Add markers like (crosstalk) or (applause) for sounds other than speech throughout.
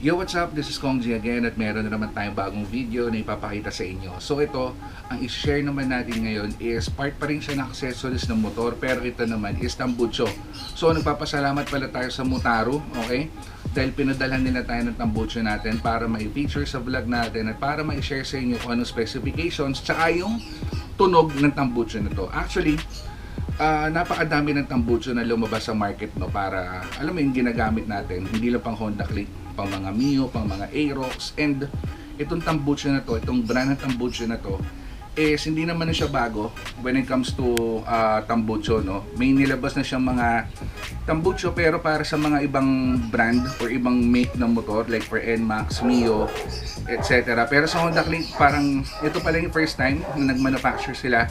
Yo, what's up? This is Kong G again at meron na naman tayong bagong video na ipapakita sa inyo. So ito, ang i-share naman natin ngayon is part pa rin siya ng accessories ng motor pero ito naman is tambucho. So nagpapasalamat pala tayo sa Mutaro, okay? Dahil pinadalhan nila tayo ng tambucho natin para mai-feature sa vlog natin at para mai-share sa inyo kung anong specifications tsaka yung tunog ng tambucho na to. Actually, Ah, napakadami ng tambucho na lumabas sa market no para alam mo yung ginagamit natin hindi lang pang Honda Click pang mga Mio pang mga Aerox and itong tambucho na to itong brand ng tambucho na to is hindi naman na siya bago when it comes to ah, tambucho no may nilabas na siyang mga tambucho pero para sa mga ibang brand or ibang make ng motor like for NMAX, Mio etc. Pero sa Honda Click, parang ito pala yung first time na nag-manufacture sila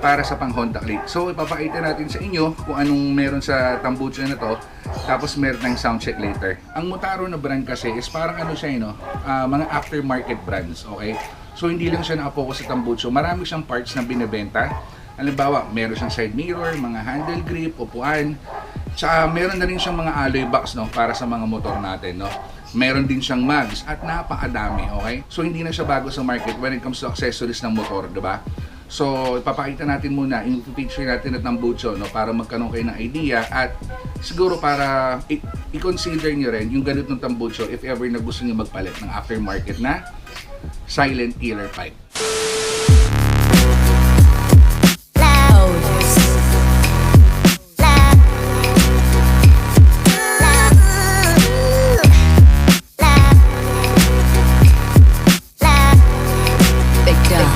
para sa pang Honda Click. So ipapakita natin sa inyo kung anong meron sa tambucho na to. Tapos meron tayong sound check later. Ang Motaro na brand kasi is parang ano siya, eh, no? Ah, mga aftermarket brands, okay? So hindi lang siya nakapokus sa tambucho. Marami siyang parts na binebenta. Halimbawa, meron siyang side mirror, mga handle grip, upuan. Tsaka meron na rin siyang mga alloy box no, para sa mga motor natin. No? Meron din siyang mags at napakadami, okay? So hindi na siya bago sa market when it comes to accessories ng motor, di ba? So, ipapakita natin muna, yung picture natin at ng Bucho, no, para magkaroon kayo ng idea at siguro para i-consider nyo rin yung ganitong tambucho if ever na gusto nyo magpalit ng aftermarket na silent killer pipe. Big dog.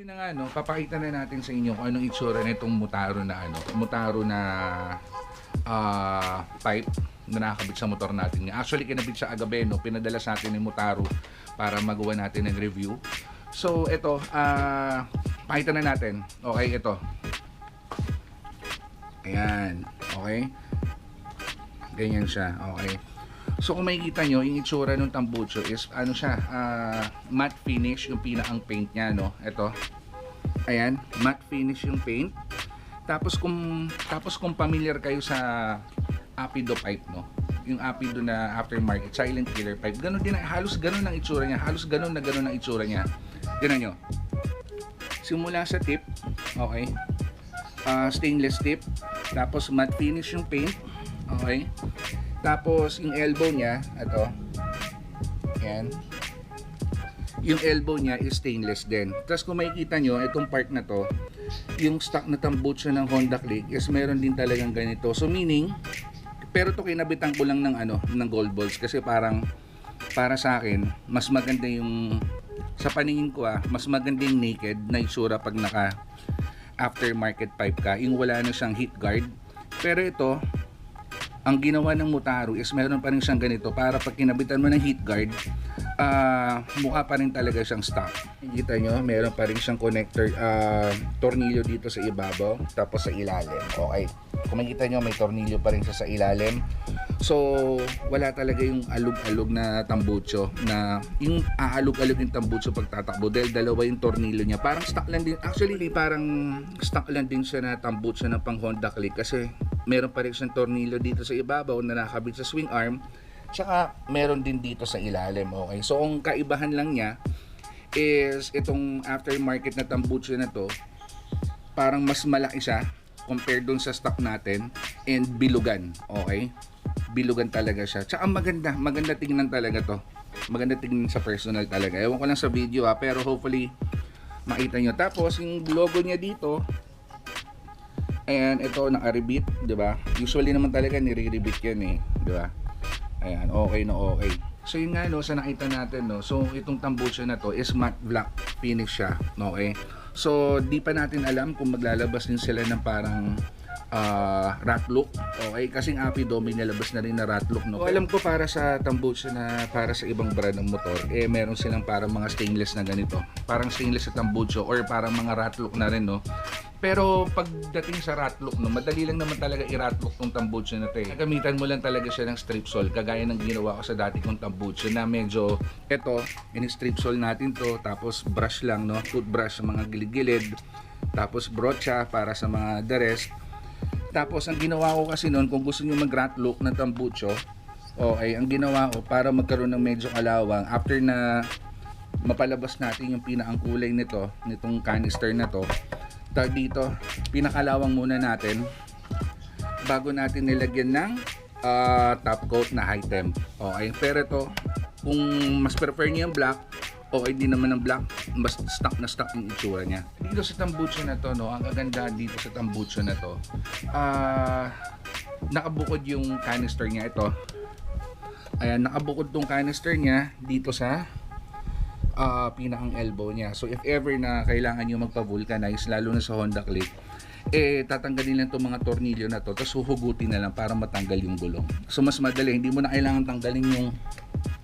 Yun na nga, no, papakita na natin sa inyo kung anong itsura nitong Mutaro na ano, Mutaro na ah, pipe na nakakabit sa motor natin. Actually, kinabit sa agabe, no, pinadala sa atin ni Mutaro para magawa natin ng review. So, ito, ah, pakita na natin. Okay, ito. Ayan, okay. Ganyan siya, okay. So kung makikita nyo, yung itsura ng tambucho is ano siya, ah, matte finish yung pinakang paint niya, no? Ito. Ayan, matte finish yung paint. Tapos kung tapos kung familiar kayo sa Apido pipe, no? Yung Apido na aftermarket silent killer pipe. Ganun din, halos ganun ang itsura niya. Halos ganun na ganun ang itsura niya. Tingnan nyo. Simula sa tip, okay? Ah, stainless tip. Tapos matte finish yung paint. Okay? Tapos yung elbow niya, ito. Yan. Yung elbow niya is stainless din. Tapos kung makikita nyo, itong part na to, yung stock na tambucho ng Honda Click is meron din talagang ganito. So meaning, pero to kinabitan ko lang ng ano, ng gold balls. Kasi parang para sa akin, mas maganda yung sa paningin ko ah, mas maganda yung naked na itsura pag naka aftermarket pipe ka, yung wala na siyang heat guard. Pero ito, ang ginawa ng Mutaro is meron pa rin siyang ganito. Para pag kinabitan mo ng heat guard, ah mukha pa rin talaga siyang stock. Kita nyo, meron pa rin siyang connector, ah, tornilyo dito sa ibabaw, tapos sa ilalim. Okay. Kung makikita nyo, may tornilyo pa rin siya sa ilalim. So, wala talaga yung alug-alug na tambucho na yung aalog-alog yung tambucho pag tatakbo dahil dalawa yung tornilyo niya. Parang stock lang din. Actually, parang stock lang din siya na tambucho ng pang Honda Click kasi meron pa rin siyang tornilyo dito sa ibabaw na nakakabit sa swing arm. Tsaka meron din dito sa ilalim. Okay. So, ang kaibahan lang niya is itong aftermarket na tambucho na to parang mas malaki siya compared dun sa stock natin and bilugan. Okay? Bilugan talaga siya. Tsaka maganda, maganda tingnan talaga to. Maganda tingnan sa personal talaga. Ewan ko lang sa video ha, pero hopefully makita nyo. Tapos yung logo niya dito, and ito naka-rebit, 'di ba? Usually naman talaga nire-rebit 'yan eh, 'di ba? Ayan, okay na okay. So yun nga no, sa nakita natin no. So itong tambucho na to is matte black finish siya, okay? So di pa natin alam kung maglalabas din sila ng parang ah, rat look. Okay, kasing Apido may nilabas na rin na rat look no. So, alam ko para sa tambucho na para sa ibang brand ng motor, eh meron silang parang mga stainless na ganito. Parang stainless sa tambucho or parang mga rat look na rin no. Pero pagdating sa ratlock, no, madali lang naman talaga i-ratlock tong tambucho na to eh. Gamitan mo lang talaga siya ng strip sole, kagaya ng ginawa ko sa dati kong tambucho na medyo, eto, in-strip sole natin to, tapos brush lang, no, toothbrush sa mga gilid-gilid, tapos brocha para sa mga the rest. Tapos ang ginawa ko kasi noon, kung gusto niyo mag-ratlock ng tambucho, Okay, ang ginawa ko para magkaroon ng medyo kalawang after na mapalabas natin yung pinakang kulay nito, nitong canister na to. Tag dito, pinakalawang muna natin bago natin nilagyan ng ah, top coat na high temp. Okay, pero ito, kung mas prefer niyo yung black, okay din naman ng black, mas stock na stock yung itsura niya. Dito sa tambucho na to, no, ang aganda dito sa tambucho na to, ah, nakabukod yung canister niya ito. Ayan, nakabukod tong canister niya dito sa ah pinakang elbow niya. So if ever na kailangan nyo magpa-vulcanize, lalo na sa Honda Click, eh tatanggalin lang itong mga tornilyo na to, tapos huhugutin na lang para matanggal yung gulong. So mas madali, hindi mo na kailangan tanggalin yung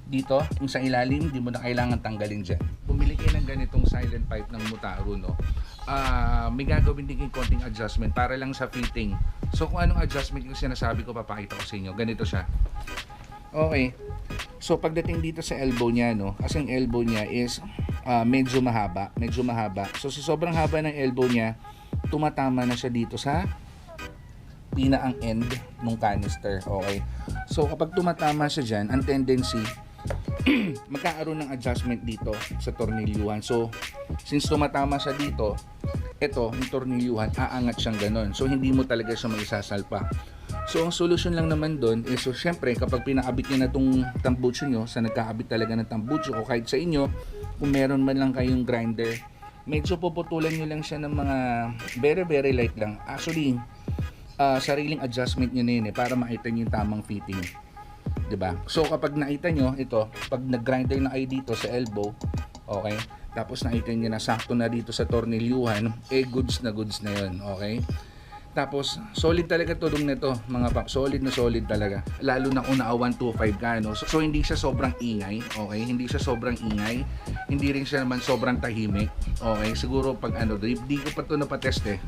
dito, yung sa ilalim, hindi mo na kailangan tanggalin dyan. Bumili kayo ng ganitong silent pipe ng Mutaro, no? Ah, may gagawin din kayong konting adjustment para lang sa fitting. So kung anong adjustment yung sinasabi ko, papakita ko sa inyo. Ganito siya. Okay. So pagdating dito sa elbow niya, no, kasi ang elbow niya is ah, medyo mahaba, medyo mahaba. So sa sobrang haba ng elbow niya, tumatama na siya dito sa pinaang end ng canister. Okay. So kapag tumatama siya diyan, ang tendency (clears throat) magkakaroon ng adjustment dito sa tornilyuhan. So since tumatama siya dito, ito, yung tornilyuhan, aangat siyang ganon. So hindi mo talaga siya maisasalpa. So, ang solution lang naman doon is, so, syempre, kapag pinakabit nyo na itong tambucho nyo, sa nagkakabit talaga ng tambucho, o kahit sa inyo, kung meron man lang kayong grinder, medyo puputulan nyo lang siya ng mga very, very light lang. Actually, ah, sariling adjustment nyo na yun eh, para makita nyo yung tamang fitting. 'Di ba? So kapag nakita nyo ito, pag nag-grinder na kayo dito sa elbow, okay? Tapos nakita nyo na sakto na dito sa tornilyuhan, eh goods na goods na 'yon, okay? Tapos solid talaga tulong nito, mga pa, solid na solid talaga. Lalo na kung naka 125 ka no. So, so hindi siya sobrang ingay, okay? Hindi siya sobrang ingay. Hindi rin siya naman sobrang tahimik. Okay, siguro pag ano, di, di ko pa to napatest eh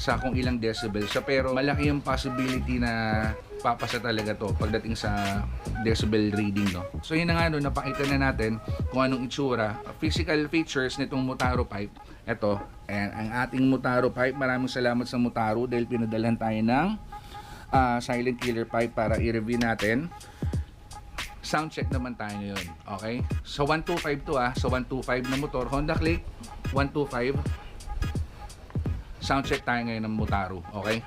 sa kung ilang decibel siya pero malaki yung possibility na papasa talaga to pagdating sa decibel reading no. So yun na nga no, napakita na natin kung anong itsura, physical features nitong Motaro pipe. Ito, and ang ating Motaro pipe. Maraming salamat sa Motaro dahil pinadalhan tayo ng ah, silent killer pipe para i-review natin. Sound check naman tayo ngayon. Okay? So 125 to ah. So 125 na motor. Honda Click 125 sound check tayo ngayon ng Mutaro, okay?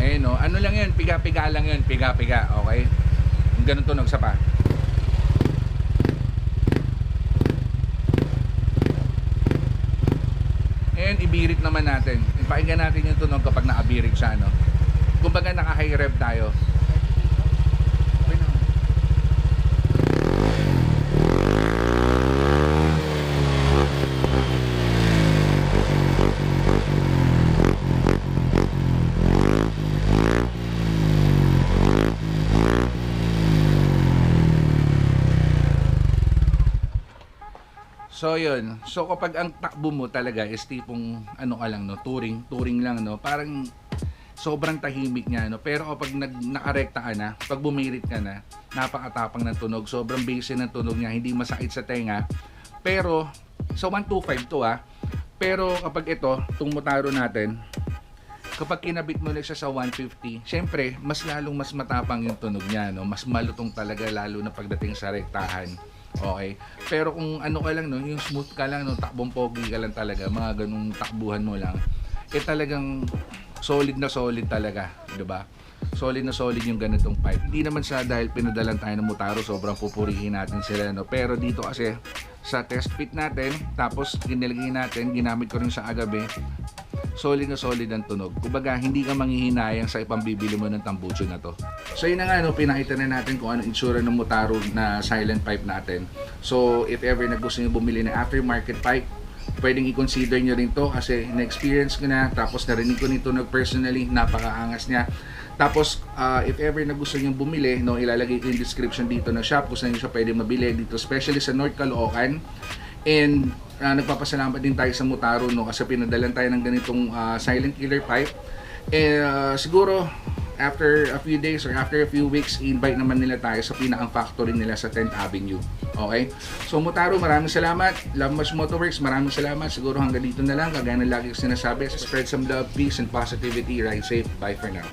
Ayun no, ano lang yun, piga-piga lang yun, piga-piga, okay? Ganun tunog sa pa. Ngayon, ibirit naman natin. Ipakinggan natin yung tunog kapag nakabirit siya, no? Kumbaga naka-high rev tayo. So yun. So kapag ang takbo mo talaga is tipong ano ka lang no, touring, touring lang no, parang sobrang tahimik niya no. Pero kapag nag nakarekta ka na, pag bumirit ka na, napakatapang ng tunog, sobrang bass ng tunog niya, hindi masakit sa tenga. Pero sa 125 to ah. Pero kapag ito, itong motaro natin, kapag kinabit mo na siya sa 150, syempre, mas lalong mas matapang yung tunog niya, no? Mas malutong talaga lalo na pagdating sa rektahan. Okay? Pero kung ano ka lang, no, yung smooth ka lang, no, takbong pogi ka lang talaga, mga ganung takbuhan mo lang, eh talagang solid na solid talaga, 'di ba? Solid na solid yung ganitong pipe. Hindi naman sa dahil pinadalan tayo ng Mutaro, sobrang pupurihin natin sila, no? Pero dito kasi sa test fit natin, tapos ginilagay natin, ginamit ko rin sa agabi, solid na solid ang tunog. Kumbaga, hindi ka manghihinayang sa ipambibili mo ng tambucho na to. So yun na nga, no, pinakita na natin kung ano itsura ng Mutaro na silent pipe natin. So if ever na gusto nyo bumili ng aftermarket pipe, pwedeng i-consider nyo rin to kasi na-experience ko na tapos narinig ko nito nag personally napakaangas niya tapos ah, if ever na gusto nyo bumili no ilalagay ko yung description dito na shop kung saan nyo siya pwede mabili dito especially sa North Caloocan and ah, nagpapasalamat din tayo sa Mutaro no kasi pinadalan tayo ng ganitong ah, silent killer pipe eh ah, siguro after a few days or after a few weeks, invite naman nila tayo sa pinakang factory nila sa 10th Avenue. Okay? So Mutaro, maraming salamat. Love Much Motorworks, maraming salamat. Siguro hanggang dito na lang. Kagaya ng lagi ko sinasabi, spread some love, peace, and positivity. Ride safe. Bye for now.